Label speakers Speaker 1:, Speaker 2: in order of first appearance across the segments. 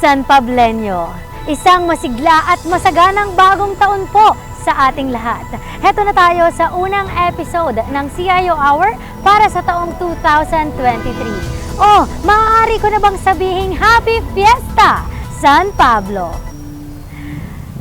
Speaker 1: San Pableño. Isang masigla at masaganang bagong taon po sa ating lahat. Heto na tayo sa unang episode ng CIO Hour para sa taong 2023. Oh, maaari ko na bang sabihing Happy Fiesta, San Pablo!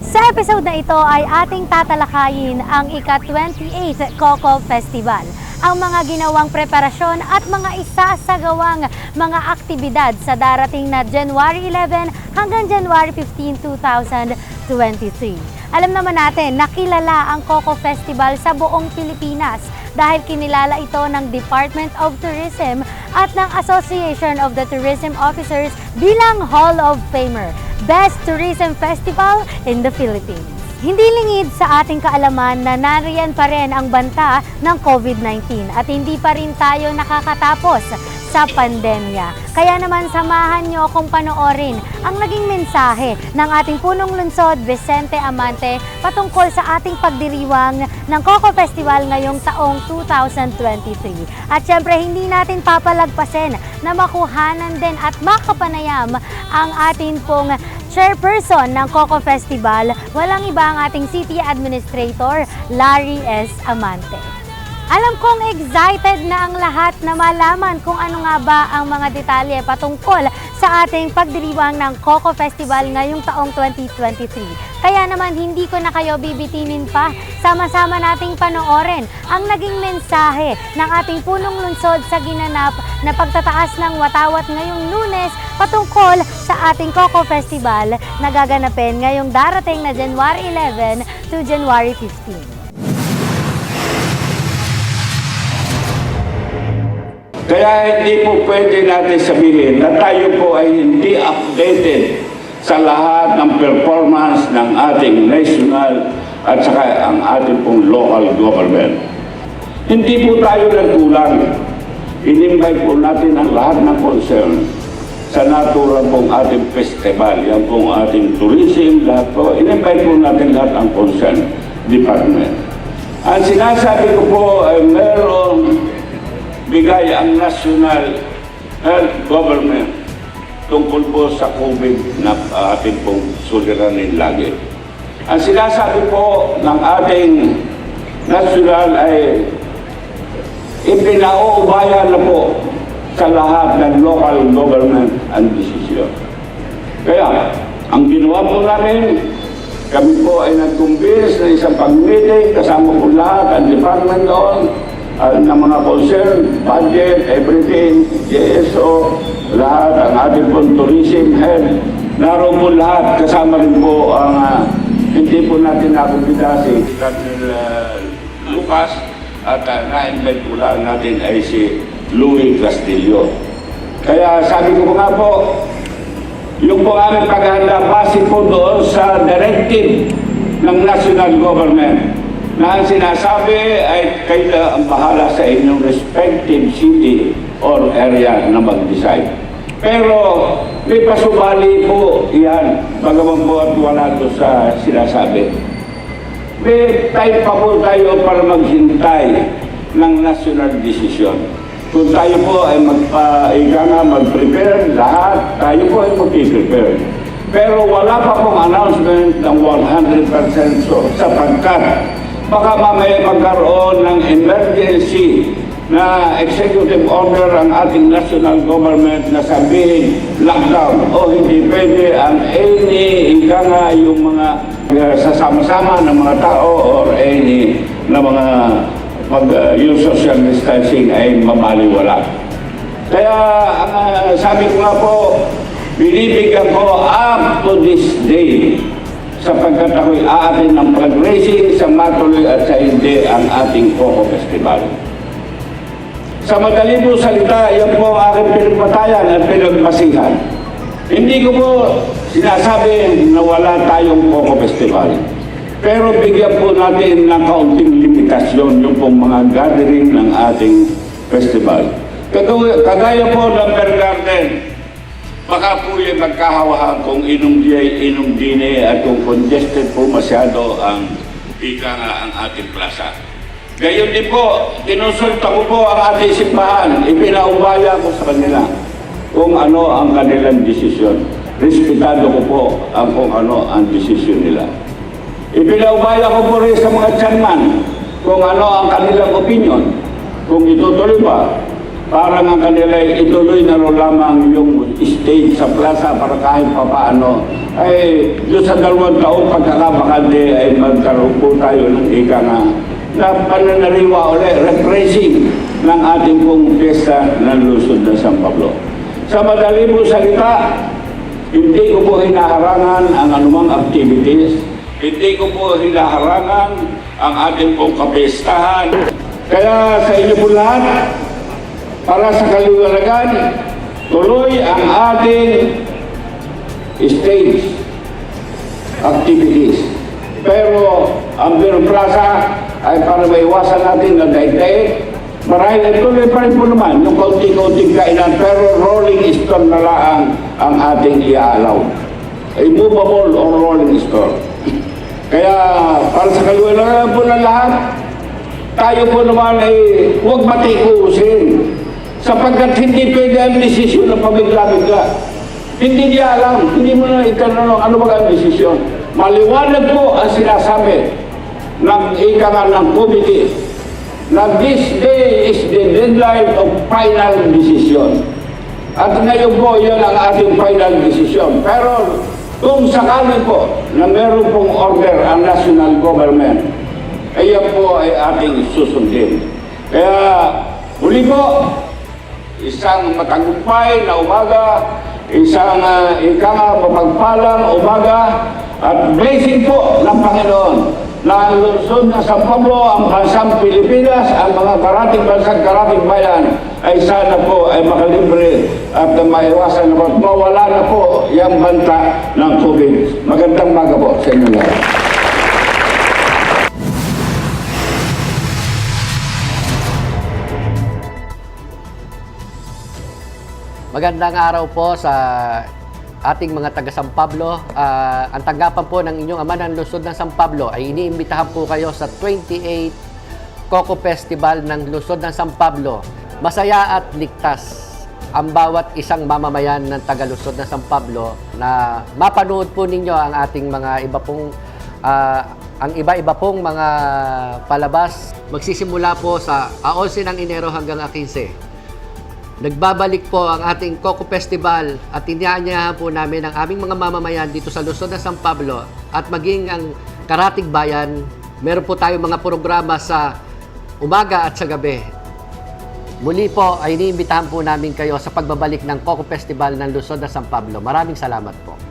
Speaker 1: Sa episode na ito ay ating tatalakayin ang ika-28 Coco Festival, ang mga ginawang preparasyon at mga isasagawang mga aktibidad sa darating na January 11 hanggang January 15, 2023. Alam naman natin, nakilala ang Coco Festival sa buong Pilipinas dahil kinilala ito ng Department of Tourism at ng Association of the Tourism Officers bilang Hall of Famer, Best Tourism Festival in the Philippines. Hindi lingid sa ating kaalaman na nariyan pa rin ang banta ng COVID-19 at hindi pa rin tayo nakakatapos sa pandemya. Kaya naman samahan nyo akong panoorin ang naging mensahe ng ating punong lungsod Vicente Amante patungkol sa ating pagdiriwang ng Coco Festival ngayong taong 2023. At syempre hindi natin papalagpasin na makuhanan din at makapanayam ang atin pong chairperson ng Coco Festival, walang iba ang ating City Administrator, Larry S. Amante. Alam kong excited na ang lahat na malaman kung ano nga ba ang mga detalye patungkol sa ating pagdiriwang ng Coco Festival ngayong taong 2023. Kaya naman hindi ko na kayo bibitinin pa, sama-sama nating panoorin ang naging mensahe ng ating punong lungsod sa ginanap na pagtataas ng watawat ngayong lunes patungkol sa ating Coco Festival na gaganapin ngayong darating na January 11 to January 15.
Speaker 2: Kaya hindi po pwede natin sabihin na tayo po ay hindi updated sa lahat ng performance ng ating national at saka ang ating pong local government. Hindi po tayo nagkulang. Inimbay po natin ang lahat ng concern sa naturang pong ating festival, yan pong ating tourism, lahat po. Inimbay po natin lahat ang concern department. Ang sinasabi ko po ay merong bigay ang National Health Government tungkol po sa COVID na ating pong suliranin lagi. Ang sinasabi po ng ating national ay ipinauubaya na po sa lahat ng local government and decision. Kaya, ang ginawa po namin, kami po ay nag-convince na isang pag-meeting, kasama po lahat, ang department doon, uh, ng mga concern, budget, everything, JSO, lahat, ang ating pong tourism head, naroon po lahat, kasama rin po ang uh, hindi po natin nakumpita si Colonel uh, Lucas. At uh, na-invite po lang natin ay si Louis Castillo. Kaya sabi ko po nga po, yung po aming paghahanda base po doon sa directive ng national government na ang sinasabi ay kayo ang bahala sa inyong respective city or area na mag-decide. Pero may pasubali po yan, bagaman po at wala to sa sinasabi. May time pa po tayo para maghintay ng national decision. Kung tayo po ay magpa, nga, mag-prepare, lahat, tayo po ay mag-prepare. Pero wala pa pong announcement ng 100% so, sapagkat baka mamaya magkaroon ng emergency na executive order ang ating national government na sabihin lockdown o hindi pwede ang any ika yung mga uh, sasama-sama ng mga tao or any na mga pag uh, yung social distancing ay mamaliwala. Kaya ang uh, sabi ko nga po, binibigyan ko up to this day sapagkat ako'y aatin ng fundraising sa matuloy at sa hindi ang ating Coco Festival. Sa madali po salita, yan po ang aking pinagpatayan at pinagmasihan. Hindi ko po sinasabi na wala tayong Coco Festival. Pero bigyan po natin ng kaunting limitasyon yung pong mga gathering ng ating festival. Kagaya, po ng Bear Garden, baka po yung magkahawahan kung inom di ay inom dine at kung congested po masyado ang ika nga ang ating plaza. Gayon din po, kinonsulta ko po ang ating simbahan, ipinaubaya ko sa kanila kung ano ang kanilang desisyon. respetado ko po ang kung ano ang desisyon nila. Ipinaubaya ko po rin sa mga chairman kung ano ang kanilang opinion, kung itutuloy ba, para nga kanila ituloy na rin lamang yung stage sa plaza para kahit pa paano ay doon sa dalawang taong pagkakabakante ay magkaroon po tayo ng ika nga na pananaliwa ulit, refreshing ng ating pong piyesta ng Luzon ng San Pablo. Sa madali po salita, hindi ko po hinaharangan ang anumang activities. Hindi ko po hinaharangan ang ating pong kapistahan. Kaya sa inyo po lahat, para sa kaliwanagan, tuloy ang ating stage activities. Pero ang Plaza ay para maiwasan natin na daigdig. Marahil ay tuloy pa rin po naman yung kaunti-kaunting kainan pero rolling stone na lang ang ating iaalaw. Immovable or rolling stone. Kaya para sa kaliwanagan po ng lahat, tayo po naman ay huwag matikusin sapagkat hindi pwede ang desisyon ng pamigla-bigla. Hindi niya alam, hindi mo na itanong ano ba ang desisyon. Maliwanag po ang sinasabi ng ika nga ng committee na this day is the deadline of final decision. At ngayon po, yun ang ating final decision. Pero kung sakali po na meron pong order ang national government, Ayan po ay ating susundin. Kaya muli po, isang matagumpay na umaga, isang uh, ika nga mapagpalang umaga, at blessing po ng Panginoon na Luzon na San Pablo, ang bansang Pilipinas, ang mga karating bansang karating bayan ay sana po ay makalibre at maiwasan na mawala na po yung banta ng COVID. Magandang maga po sa inyo lahat.
Speaker 3: Magandang araw po sa ating mga taga San Pablo. Ah, ang tanggapan po ng inyong ama ng Luzon ng San Pablo ay iniimbitahan po kayo sa 28 Coco Festival ng Luzon ng San Pablo. Masaya at ligtas ang bawat isang mamamayan ng taga Luzon ng San Pablo na mapanood po ninyo ang ating mga iba pong ah, ang iba-iba pong mga palabas. Magsisimula po sa 11 ng Enero hanggang 15. Nagbabalik po ang ating Coco Festival at inyaanyahan po namin ang aming mga mamamayan dito sa Luzon ng San Pablo at maging ang Karatig Bayan. Meron po tayong mga programa sa umaga at sa gabi. Muli po ay iniimbitahan po namin kayo sa pagbabalik ng Coco Festival ng Luzon ng San Pablo. Maraming salamat po.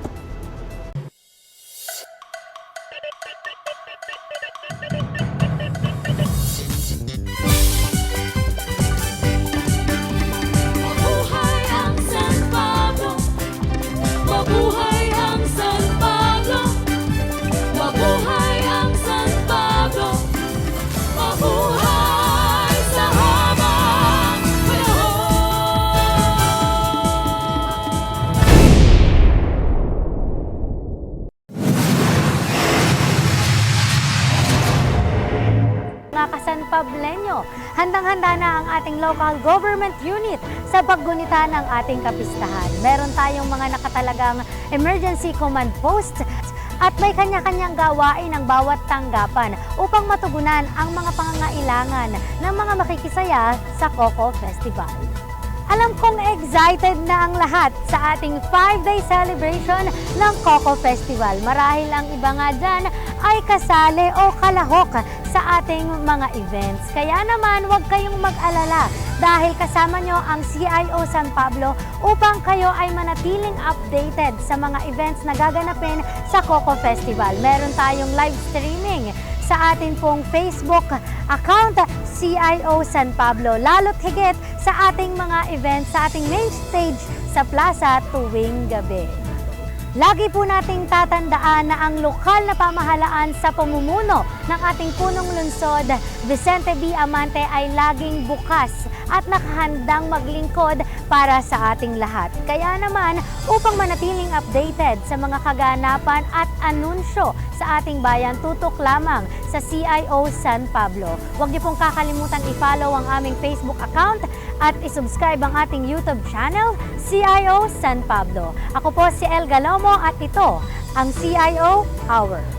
Speaker 1: Ating local government unit sa paggunita ng ating kapistahan. Meron tayong mga nakatalagang emergency command post at may kanya-kanyang gawain ang bawat tanggapan upang matugunan ang mga pangangailangan ng mga makikisaya sa Coco Festival. Alam kong excited na ang lahat sa ating 5-day celebration ng Coco Festival. Marahil ang iba nga dyan ay kasali o kalahok sa ating mga events. Kaya naman, huwag kayong mag-alala dahil kasama nyo ang CIO San Pablo upang kayo ay manatiling updated sa mga events na gaganapin sa Coco Festival. Meron tayong live streaming sa atin pong Facebook account CIO San Pablo. Lalo't higit sa ating mga events sa ating main stage sa plaza tuwing gabi. Lagi po nating tatandaan na ang lokal na pamahalaan sa pamumuno ng ating punong lungsod, Vicente B. Amante ay laging bukas at nakahandang maglingkod para sa ating lahat. Kaya naman, upang manatiling updated sa mga kaganapan at anunsyo sa ating bayan, tutok lamang sa CIO San Pablo. Huwag niyo pong kakalimutan i-follow ang aming Facebook account at isubscribe ang ating YouTube channel, CIO San Pablo. Ako po si El Galomo at ito ang CIO Hour.